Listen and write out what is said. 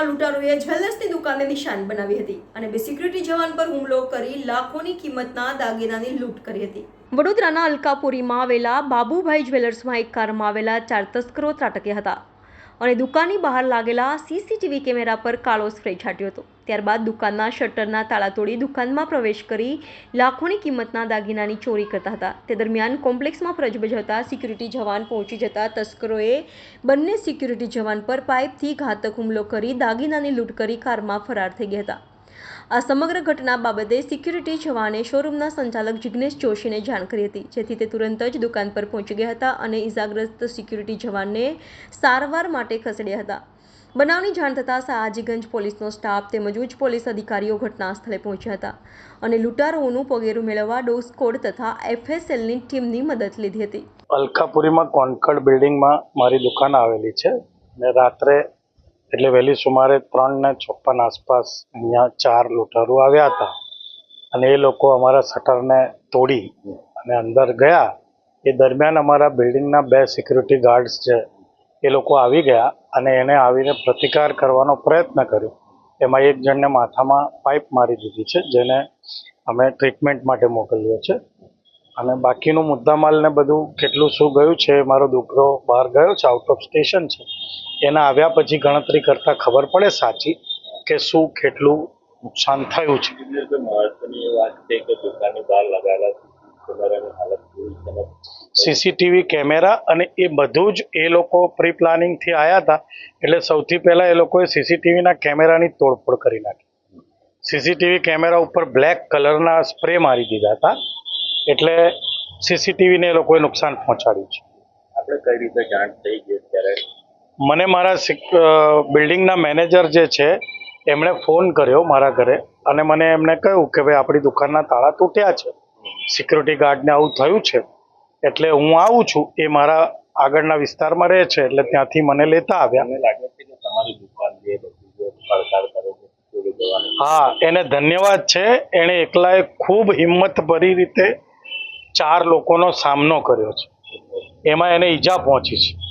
સુરતમાં લૂંટારોએ જ્વેલર્સની દુકાનને નિશાન બનાવી હતી અને બે સિક્યુરિટી જવાન પર હુમલો કરી લાખોની કિંમતના દાગીનાની લૂંટ કરી હતી. વડોદરાના અલકાપુરીમાં આવેલા બાબુભાઈ જ્વેલર્સમાં એક કારમાં આવેલા ચાર તસ્કરો ત્રાટક્યા હતા. અને દુકાનની બહાર લાગેલા સીસીટીવી કેમેરા પર કાળો સ્પ્રે છાંટ્યો હતો. ત્યારબાદ દુકાનના શટરના તાળા તોડી દુકાનમાં પ્રવેશ કરી લાખોની કિંમતના દાગીનાની ચોરી કરતા હતા. તે દરમિયાન કોમ્પ્લેક્સમાં ફરજ બજાવતા સિક્યુરિટી જવાન પહોંચી જતા તસ્કરોએ બંને સિક્યુરિટી જવાન પર પાઇપથી ઘાતક હુમલો કરી દાગીનાની લૂંટ કરી કારમાં ફરાર થઈ ગયા હતા. આ સમગ્ર ઘટના બાબતે સિક્યુરિટી જવાને શોરૂમના સંચાલક જિગ્નેશ જોશીને જાણ કરી હતી, જેથી તે તુરંત જ દુકાન પર પહોંચી ગયા હતા અને ઇજાગ્રસ્ત સિક્યુરિટી જવાનને સારવાર માટે ખસેડ્યા હતા. બનાવની જાણ થતાં સયાજીગંજ પોલીસનો સ્ટાફ તેમજ ઉચ્ચ પોલીસ અધિકારીઓ ઘટના સ્થળે પહોંચ્યા હતા અને લૂંટારોનું પગેરું મેળવવા ડોઝ કોડ તથા એફએસએલની ટીમની મદદ લીધી હતી. અલકાપુરીમાં કોન્કર્ડ બિલ્ડિંગમાં મારી દુકાન આવેલી છે ને રાત્રે એટલે વહેલી સુમારે ત્રણ ને ચોપન આસપાસ અહીંયા ચાર લૂંટારો આવ્યા હતા. અને એ લોકો અમારા શટરને તોડી અને અંદર ગયા. એ દરમિયાન અમારા બિલ્ડિંગના બે સિક્યુરિટી ગાર્ડ્સ છે એ લોકો આવી ગયા અને એને આવીને પ્રતિકાર કરવાનો પ્રયત્ન કર્યો. એમાં એક જણને માથામાં પાઇપ મારી દીધી છે, જેને અમે ટ્રીટમેન્ટ માટે મોકલ્યો છે અને બાકીનું મુદ્દામાલ ને બધું કેટલું શું ગયું છે, મારો દીકરો બહાર ગયો છે આઉટ ઓફ સ્ટેશન છે. એના આવ્યા પછી ગણતરી કરતાં ખબર પડે સાચી કે શું કેટલું નુકસાન થયું છે. સીસીટીવી કેમેરા અને એ બધું જ એ લોકો પ્રી પ્લાનિંગથી આવ્યા હતા, એટલે સૌથી પહેલાં એ લોકોએ સીસીટીવીના કેમેરાની તોડફોડ કરી નાખી. સીસીટીવી કેમેરા ઉપર બ્લેક કલરના સ્પ્રે મારી દીધા હતા. એટલે સીસીટીવીને એ લોકોએ નુકસાન પહોંચાડ્યું છે. આપણે કઈ રીતે જાણ થઈ ગઈ ત્યારે મને મારા બિલ્ડિંગના મેનેજર જે છે એમણે ફોન કર્યો મારા ઘરે અને મને એમણે કહ્યું કે ભાઈ આપણી દુકાનના તાળા તૂટ્યા છે. સિક્યુરિટી ગાર્ડને આવું થયું છે. એટલે હું આવું છું. એ મારા આગળના વિસ્તારમાં રહે છે. એટલે ત્યાંથી મને લેતા આવ્યા. હા એને ધન્યવાદ છે. એણે એકલાએ ખૂબ હિંમતભરી રીતે ચાર લોકોનો સામનો કર્યો છે. એમાં એને ઈજા પહોંચી છે.